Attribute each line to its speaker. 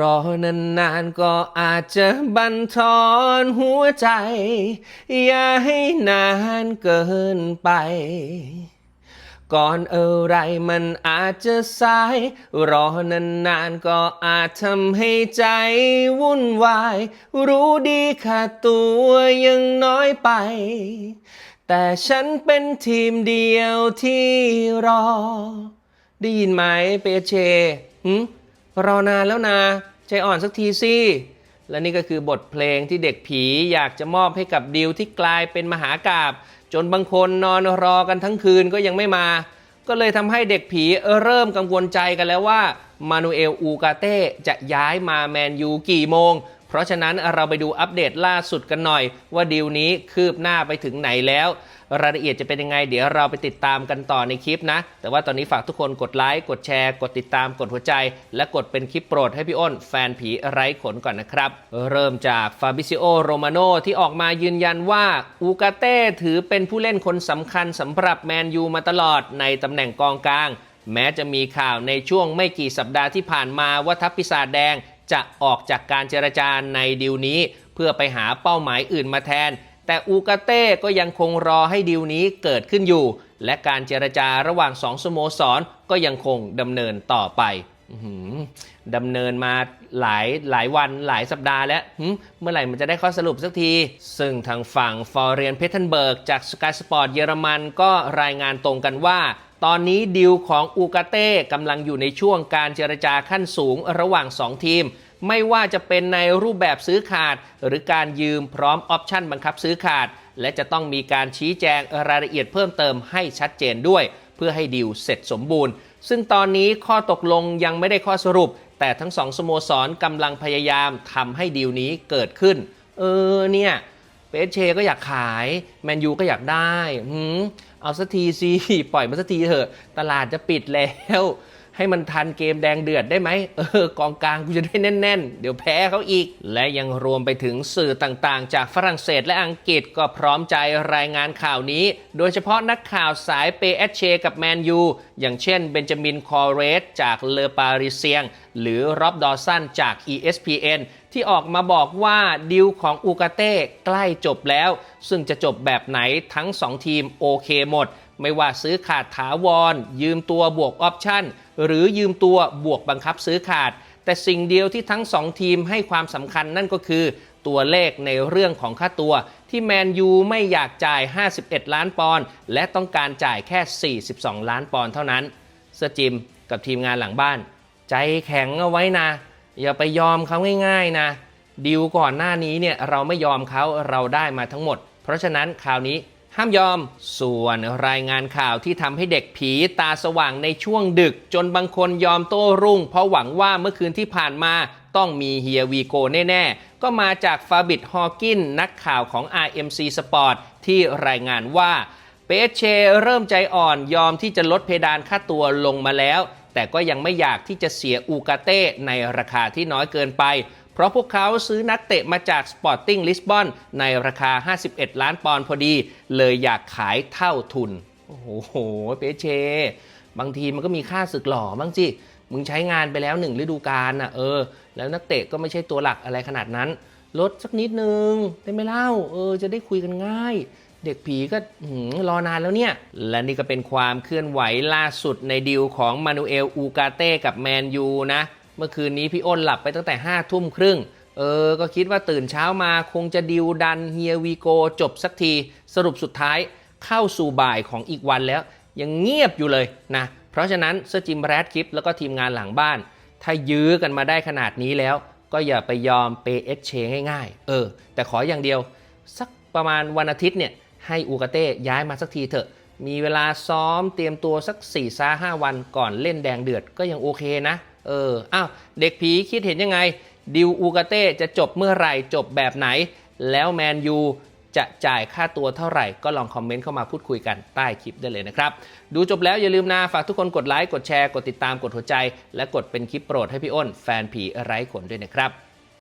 Speaker 1: รอนานๆก็อาจจะบันทอนหัวใจ อย่าให้นานเกินไป ก่อนอะไรมันอาจจะสาย รอนานๆก็อาจทำให้ใจวุ่นวาย รู้ดีค่าตัวยังน้อยไป แต่ฉันเป็นทีมเดียวที่รอ ได้ยินไหมเปเชหึ รอนานแล้วนะใจอ่อนสักทีสิ และนี่ก็คือบทเพลงที่เด็กผีอยากจะมอบให้กับดิวที่กลายเป็นมหากาบจนบางคนนอนรอกันทั้งคืนก็ยังไม่มา ก็เลยทำให้เด็กผีเริ่มกังวลใจกันแล้วว่ามานูเอลอูกาเต้จะย้ายมาแมนยูกี่โมง เพราะฉะนั้นเราไปดูอัปเดตล่าสุดกันหน่อย ว่าดีลนี้คืบหน้าไปถึงไหนแล้ว รายละเอียดจะเป็นยังไง เดี๋ยวเราไปติดตามกันต่อในคลิปนะ แต่ว่าตอนนี้ฝากทุกคนกดไลค์กดแชร์กดติดตามกดหัวใจ และกดเป็นคลิปโปรดให้พี่อ้น แฟนผีไร้ขนก่อนนะครับ เริ่มจากฟาบิซิโอโรมาโนที่ออกมายืนยันว่าอูกาเต้ถือเป็นผู้เล่นคนสำคัญสำหรับแมนยูมาตลอดในตำแหน่งกองกลางแม้จะมีข่าวในช่วงไม่กี่สัปดาห์ที่ผ่านมาว่าทัพปีศาจแดง จะออกจากการเจรจาในดีลนี้ เพื่อไปหาเป้าหมายอื่นมาแทน แต่อูกาเต้ก็ยังคงรอให้ดีลนี้เกิดขึ้นอยู่ และการเจรจาระหว่างสองสโมสรก็ยังคงดำเนินต่อไป ดำเนินมาหลายหลายวันหลายสัปดาห์แล้วเมื่อไหร่มันจะได้ข้อสรุปสักที ซึ่งทางฝั่งฟอร์เรียนเพเทนเบิร์กจากสกายสปอร์ตเยอรมันก็รายงานตรงกันว่า ตอนนี้ดีลของอูกาเต้กำลังอยู่ในช่วงการเจรจาขั้นสูงระหว่าง 2 ทีม ไม่ว่าจะเป็นในรูปแบบซื้อขาด หรือการยืมพร้อมออปชั่นบังคับซื้อขาด และจะต้องมีการชี้แจงรายละเอียดเพิ่มเติมให้ชัดเจนด้วย พื่อให้ดีลเสร็จสมบูรณ์ ซึ่งตอนนี้ข้อตกลงยังไม่ได้ข้อสรุป แต่ทั้งสองสโมสรกำลังพยายามทำให้ดีลนี้เกิดขึ้น เออเนี่ยเปเชก็อยากขาย แมนยูก็อยากได้ เอาสักทีสิ ปล่อยมาสักทีเถอะ ตลาดจะปิดแล้ว ให้มันทันเกมแดงเดือดได้ไหมเออกองกลางกูจะได้แน่น ๆ เดี๋ยวแพ้เขาอีก และยังรวมไปถึงสื่อต่างๆ จากฝรั่งเศสและอังกฤษก็พร้อมใจรายงานข่าวนี้ โดยเฉพาะนักข่าวสายเปเอชเชกับแมนยูอย่างเช่นเบนจามินคอเรสจากเลอปาริเซียง หรือร็อบดอสันจาก ESPN ที่ออกมาบอกว่าดีลของอูกาเต้ใกล้จบแล้ว ซึ่งจะจบแบบไหนทั้ง 2 ทีมโอเคหมด ไม่ว่าซื้อขาดถาวร ยืมตัวบวกออปชั่น หรือยืมตัวบวกบังคับซื้อขาด แต่สิ่งเดียวที่ทั้ง 2 ทีมให้ความสำคัญนั่นก็คือ ตัวเลขในเรื่องของค่าตัว ที่แมนยูไม่อยากจ่าย 51 ล้านปอนด์และต้องการจ่ายแค่ 42 ล้านปอนด์เท่านั้นเซจิมกับทีมงานหลังบ้าน ใจแข็งเอาไว้นะ อย่าไปยอมเขาง่ายๆนะดีลก่อนหน้านี้เนี่ยเราไม่ยอมเขาเราได้มาทั้งหมด เพราะฉะนั้นคราวนี้ ห้ามยอม ส่วนรายงานข่าวที่ทำให้เด็กผีตาสว่างในช่วงดึก จนบางคนยอมโต้รุ่ง เพราะหวังว่าเมื่อคืนที่ผ่านมาต้องมีเฮียวีโกแน่ ๆ ก็มาจากฟาบิดฮอกินนักข่าวของ RMC Sport ที่รายงานว่าเปเชเริ่มใจอ่อนยอมที่จะลดเพดานค่าตัวลงมาแล้ว แต่ก็ยังไม่อยากที่จะเสียอูกาเต้ในราคาที่น้อยเกินไป เพราะพวกเขาซื้อนักเตะมาจาก Sporting Lisbon ในราคา 51 ล้านปอนด์พอดี เลยอยากขายเท่าทุน โอ้โห เปเช บางทีมันก็มีค่าศึกหล่อบ้างจิมึงใช้งานไปแล้วหนึ่งฤดูกาลน่ะเออ แล้วนักเตะก็ไม่ใช่ตัวหลักอะไรขนาดนั้น ลดสักนิดนึงได้ไหมเล่า เออ จะได้คุยกันง่ายเด็กผีก็รอนานแล้วเนี่ย และนี่ก็เป็นความเคลื่อนไหวล่าสุดในดีลของมานูเอลอูกาเต้กับแมนยูนะ มื่อคืนนี้พี่อ้นหลับไปตั้งแต่5้าทุ่มครึ่ง เออ ก็คิดว่าตื่นเช้ามาคงจะดิวดันเฮียวีโกจบสักที สรุปสุดท้ายเข้าสู่บ่ายของอีกวันแล้ว ยังเงียบอยู่เลยนะ เพราะฉะนั้นเซอร์จิมแรดคลิปแล้วก็ทีมงานหลังบ้าน ถ้ายื้อกันมาได้ขนาดนี้แล้ว ก็อย่าไปยอมเปเอชเชง่ายๆ เออ แต่ขออย่างเดียว สักประมาณวันอาทิตย์เนี่ยให้อูกาเต้ย้ายมาสักทีเถอะ มีเวลาซ้อมเตรียมตัวสัก4ี่ซาห้าวันก่อนเล่นแดงเดือดก็ยังโอเคนะ เอออ้าวเด็กผีคิดเห็นยังไง ดิวอูกาเต้จะจบเมื่อไหร่จบแบบไหน แล้วแมนยูจะจ่ายค่าตัวเท่าไหร่ ก็ลองคอมเมนต์เข้ามาพูดคุยกันใต้คลิปได้เลยนะครับ ดูจบแล้วอย่าลืมนะ ฝากทุกคนกดไลค์ กดแชร์ กดติดตาม กดหัวใจ และกดเป็นคลิปโปรดให้พี่อ้น แฟนผีไร้ขนด้วยนะครับ